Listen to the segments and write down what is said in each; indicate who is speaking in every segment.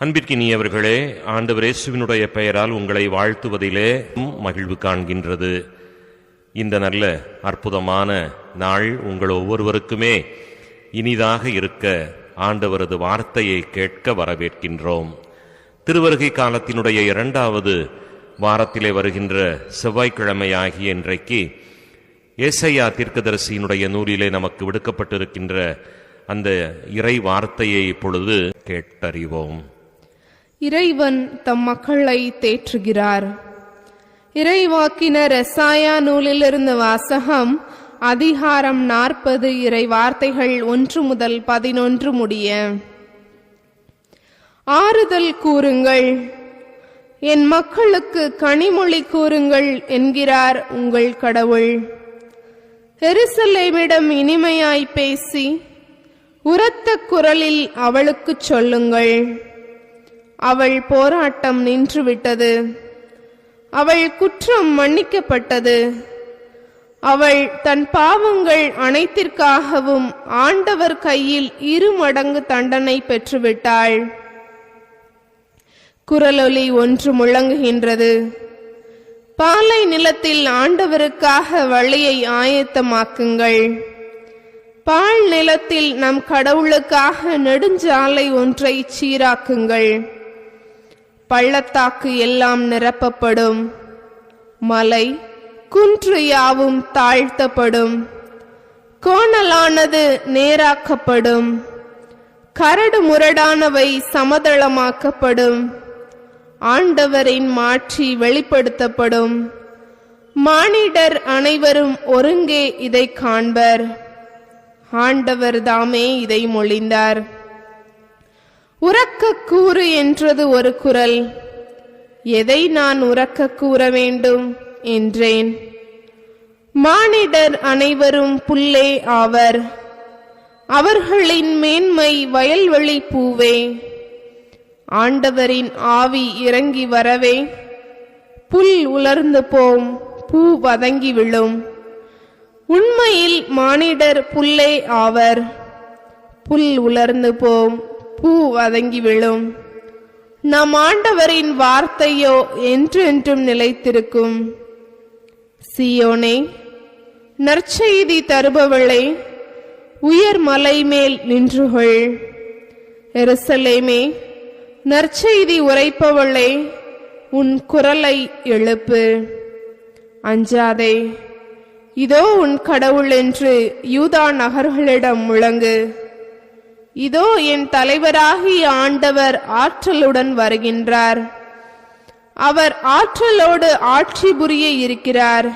Speaker 1: அன்பிற்கினியவர்களே ஆண்டவர் இயேசுவினுடைய பெயரால் உங்களை வாழ்த்துவதிலே மகிழ்வு காண்கின்றது. இந்த நல்ல அற்புதமான நாள் உங்கள் ஒவ்வொருவருக்குமே இனிதாக இருக்க ஆண்டவரது வார்த்தையை கேட்க வரவேற்கின்றோம். திருவருகை காலத்தினுடைய இரண்டாவது வாரத்திலே வருகின்ற செவ்வாய்க்கிழமை ஆகிய இன்றைக்கு ஏசையா தீர்க்கதரிசியினுடைய நூலிலே நமக்கு விடுக்கப்பட்டிருக்கின்ற அந்த இறை வார்த்தையை இப்பொழுது கேட்டறிவோம்.
Speaker 2: இறைவன் தம் மக்களை தேற்றுகிறார். இறைவாக்கின ரசாயா நூலிலிருந்து வாசகம் அதிகாரம் நாற்பது இறை வார்த்தைகள் ஒன்று முதல் பதினொன்று முடிய. ஆறுதல் கூறுங்கள். என் மக்களுக்கு கனிமொழி கூறுங்கள் என்கிறார் உங்கள் கடவுள். எருசலேமிடம் இனிமையாய் பேசி உரத்த குரலில் அவளுக்குச் சொல்லுங்கள். அவள் போராட்டம் நின்றுவிட்டது. அவள் குற்றம் மன்னிக்கப்பட்டது. அவள் தன் பாவங்கள் அனைத்திற்காகவும் ஆண்டவர் கையில் இரு மடங்கு தண்டனை பெற்றுவிட்டாள். குரலொலி ஒன்று முழங்குகின்றது. பாலை நிலத்தில் ஆண்டவருக்காக வழியை ஆயத்தமாக்குங்கள். பால் நிலத்தில் நம் கடவுளுக்காக நெடுஞ்சாலை ஒன்றை சீராக்குங்கள். பள்ளத்தாக்கு எல்லாம் நிரப்பப்படும். மலை குன்று யாவும் தாழ்த்தப்படும். கோணலானது நேராக்கப்படும். கரடு முரடானவை சமதளமாக்கப்படும். ஆண்டவரின் மாற்றி வெளிப்படுத்தப்படும். மானிடர் அனைவரும் ஒருங்கே இதை காண்பர். ஆண்டவர் தாமே இதை மொழிந்தார். உறக்க கூறு என்றது ஒரு குரல். எதை நான் உறக்க கூற வேண்டும்? என்றேன். மானிடர் அனைவரும் புல்லே ஆவர். அவர்களின் மேன்மை வயல்வெளி பூவே. ஆண்டவரின் ஆவி இறங்கி வரவே. புல் உலர்ந்து போம் பூ வதங்கி விழும். உண்மையில் மானிடர் புல்லே ஆவர். புல் உலர்ந்து போம் பூ வதங்கி விழும். நம் ஆண்டவரின் வார்த்தையோ என்றென்றும் நிலைத்திருக்கும். சியோனே நற்செய்தி தருபவளே உயர் மலை மேல் நின்றுகொள். எருசலேமே நற்செய்தி உரைப்பவளே உன் குரலை எழுப்பு. அஞ்சாதே இதோ உன் கடவுள் என்று யூதா நகர்களிடம் முழங்கு. இதோ என் தலைவராகிய ஆண்டவர் ஆற்றலுடன் வருகின்றார். அவர் ஆற்றலோடு ஆட்சி புரிய இருக்கிறார்.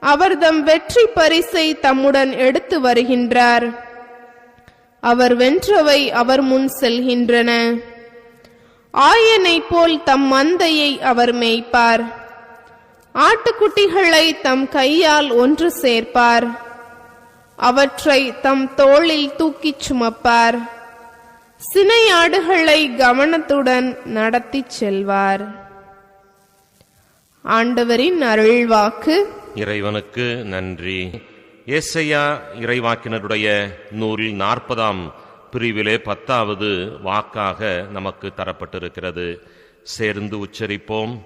Speaker 2: அவர் தம் வெற்றி பரிசை தம்முடன் எடுத்து வருகின்றார். அவர் வென்றவை அவர் முன் செல்கின்றன. ஆயனைப் போல் தம் மந்தையை அவர் மேய்ப்பார். ஆட்டுக்குட்டிகளை தம் கையால் ஒன்று சேர்ப்பார். அவற்றை தம் தோளில் தூக்கிச் சுமப்பார். சினையாடுகளை கவனத்துடன் நடத்தி செல்வார். ஆண்டவரின் அருள்வாக்கு.
Speaker 1: இறைவனுக்கு நன்றி. ஏசையா இறைவாக்கினருடைய நூறில் நாற்பதாம் பிரிவிலே பத்தாவது வாக்காக நமக்கு தரப்பட்டிருக்கிறது. சேர்ந்து உச்சரிப்போம்.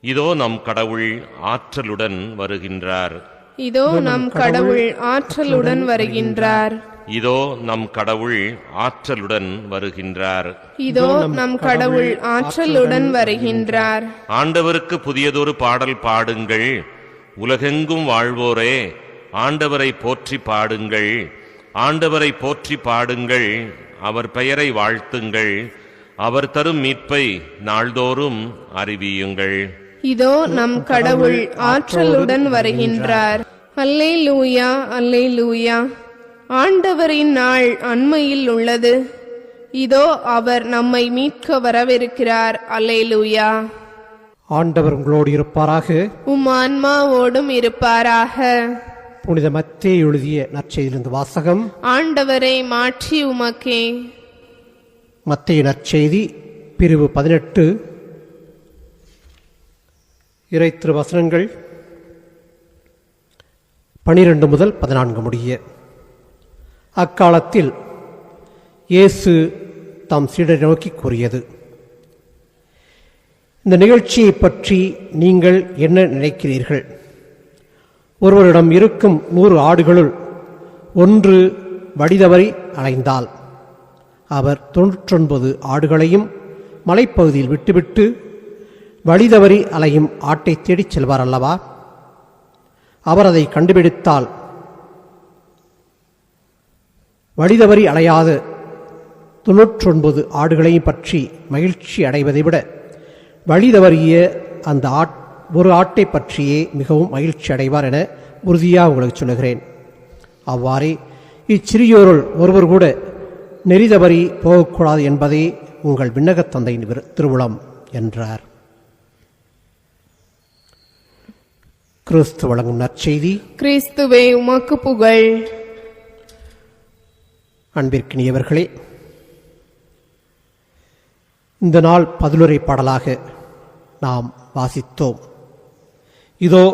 Speaker 1: இதோ நம் கடவுள் ஆற்றலுடன் வருகின்றார்.
Speaker 2: இதோ நம் கடவுள் ஆற்றலுடன் வருகின்றார்.
Speaker 1: இதோ நம் கடவுள் ஆற்றலுடன் வருகின்றார்.
Speaker 2: இதோ நம் கடவுள் ஆற்றலுடன் வருகின்றார்.
Speaker 1: ஆண்டவருக்கு புதியதொரு பாடல் பாடுங்கள். உலகெங்கும் வாழ்வோரே ஆண்டவரை போற்றி பாடுங்கள். ஆண்டவரை போற்றி பாடுங்கள். அவர் பெயரை வாழ்த்துங்கள். அவர் தரும் மீட்பை நாள்தோறும் அறிவியுங்கள்.
Speaker 2: இதோ நம் கடவுள் ஆற்றலுடன் வருகின்றார். அல்லே லூயா அல்லே லூயா ஆண்டவரின் நாள் அண்மையில் உள்ளது. இதோ அவர் நம்மை மீட்க வரவிருக்கிறார். அல்லே லூயா
Speaker 3: ஆண்டவர் உங்களோடு இருப்பாராக.
Speaker 2: உம் ஆன்மாவோடும் இருப்பாராக.
Speaker 3: புனித மத்தே எழுதிய நற்செய்தியிலிருந்து வாசகம்.
Speaker 2: ஆண்டவரை மாற்றி உமக்கே.
Speaker 3: மத்திய நற்செய்தி பிரிவு பதினெட்டு. இறை திருவசனங்கள் பனிரெண்டு முதல் பதினான்கு முடிய. அக்காலத்தில் இயேசு தம் சீடரை நோக்கி கூறியது இந்த நிகழ்ச்சியை பற்றி நீங்கள் என்ன நினைக்கிறீர்கள்? ஒருவரிடம் இருக்கும் நூறு ஆடுகளுள் ஒன்று வடிதவரை அலைந்தால் அவர் தொன்னூற்றொன்பது ஆடுகளையும் மலைப்பகுதியில் விட்டுவிட்டு வழிதவறி அலையும் ஆட்டை தேடிச் செல்வார் அல்லவா அவர் அதை கண்டுபிடித்தால் வழிதவறி அலையாத தொன்னூற்றொன்பது ஆடுகளையும் பற்றி மகிழ்ச்சி அடைவதை விட வழிதவறிய அந்த ஆட் ஒரு ஆட்டை பற்றியே மிகவும் மகிழ்ச்சி அடைவார் என உறுதியாக உங்களுக்கு சொல்லுகிறேன். அவ்வாறே இச்சிறியோருள் ஒருவர் கூட நெறிதவறி போகக்கூடாது என்பதே உங்கள் விண்ணகத் தந்தையின் திருவுளம் என்றார். கிறிஸ்து வழங்கும் நற்செய்தி.
Speaker 2: கிறிஸ்துவே உமக்கு புகழ்.
Speaker 3: அன்பிற்கினியவர்களே இந்த நாள் பதிலுரை பாடலாக நாம் வாசித்தோம். இதோ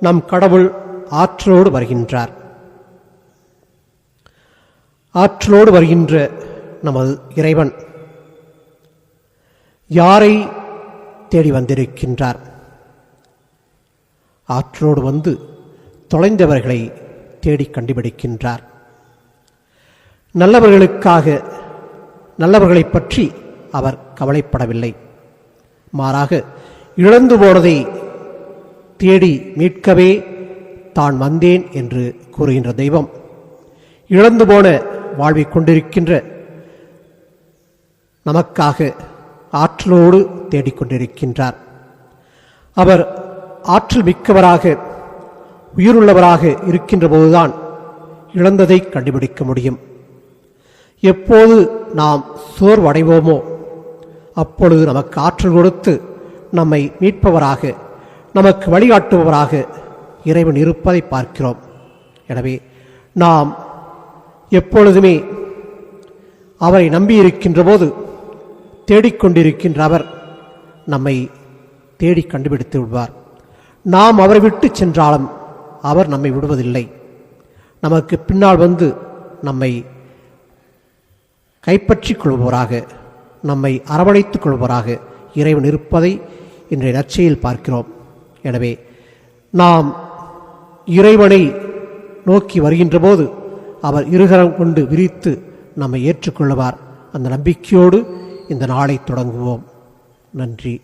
Speaker 3: நம் கடவுள் ஆற்றலோடு வருகின்றார். ஆற்றலோடு வருகின்ற நமது இறைவன் யாரை தேடி வந்திருக்கின்றார்? ஆற்றலோடு வந்து தொலைந்தவர்களை தேடி கண்டுபிடிக்கின்றார். நல்லவர்களுக்காக நல்லவர்களைப் பற்றி அவர் கவலைப்படவில்லை. மாறாக இழந்து போனதை தேடி மீட்கவே தான் வந்தேன் என்று கூறுகின்ற தெய்வம். இழந்து போன வாழ்வைக் கொண்டிருக்கின்ற நமக்காக ஆற்றலோடு தேடிக்கொண்டிருக்கின்றார் அவர் ஆற்றல் மிக்கவராக உயிருள்ளவராக இருக்கின்ற போதுதான் இழந்ததை கண்டுபிடிக்க முடியும். எப்போது நாம் சோர்வடைவோமோ அப்பொழுது நமக்கு ஆற்றல் கொடுத்து நம்மை மீட்பவராக நமக்கு வழிகாட்டுபவராக இறைவன் இருப்பதை பார்க்கிறோம். எனவே நாம் எப்பொழுதுமே அவரை நம்பியிருக்கின்ற போது தேடிக்கொண்டிருக்கின்ற அவர் நம்மை தேடி கண்டுபிடித்து விடுவார். நாம் அவரை விட்டு சென்றாலும் அவர் நம்மை விடுவதில்லை. நமக்கு பின்னால் வந்து நம்மை கைப்பற்றிக் கொள்பவராக நம்மை அரவணைத்துக் கொள்பவராக இறைவன் இருப்பதை இன்றைய நற்செய்தியில் பார்க்கிறோம். எனவே நாம் இறைவனை நோக்கி வருகின்ற போது அவர் இருகரம் கொண்டு விரித்து நம்மை ஏற்றுக்கொள்வார் அந்த நம்பிக்கையோடு இந்த நாளை தொடங்குவோம். நன்றி.